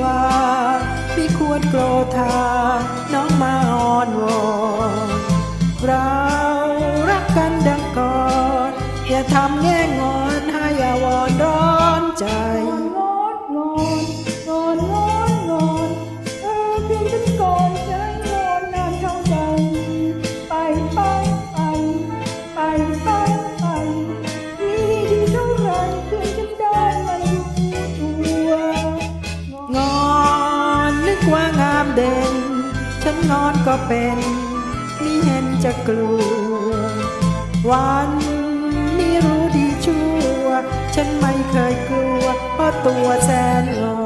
ว่าไม่ควรโกรธา น้องมาอ้อนวอนเรารักกันดังก่อน อย่าทำแง่ ฉันนอนก็เป็นมิเห็นจะกลัว วันนี้รู้ดีชั่ว ฉันไม่เคยกลัว เพราะตัวแสนงอ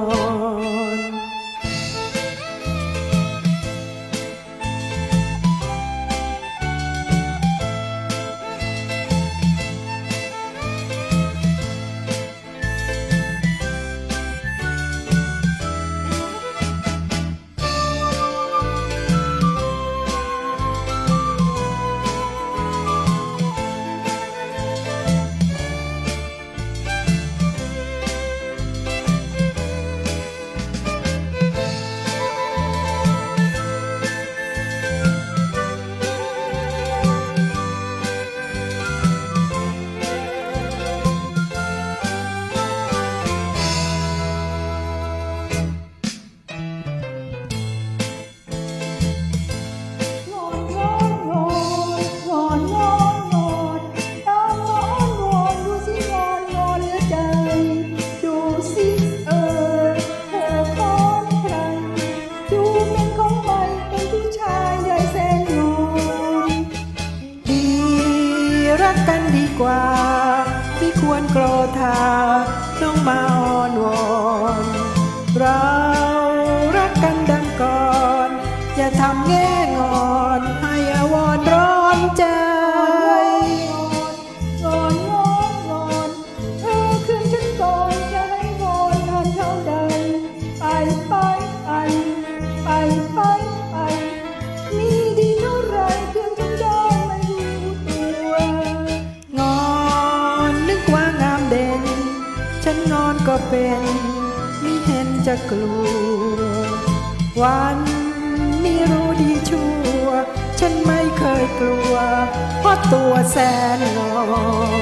รักกันดีกว่า ไม่ควรโกรธาต้องมาอ้อนวอนเรารักกันดังก่อน อย่าทำแง อนก็เป็นมิเห็นจะกลัว วันนี้รู้ดีชั่ว ฉันไม่เคยกลัว เพราะตัวแสนงอ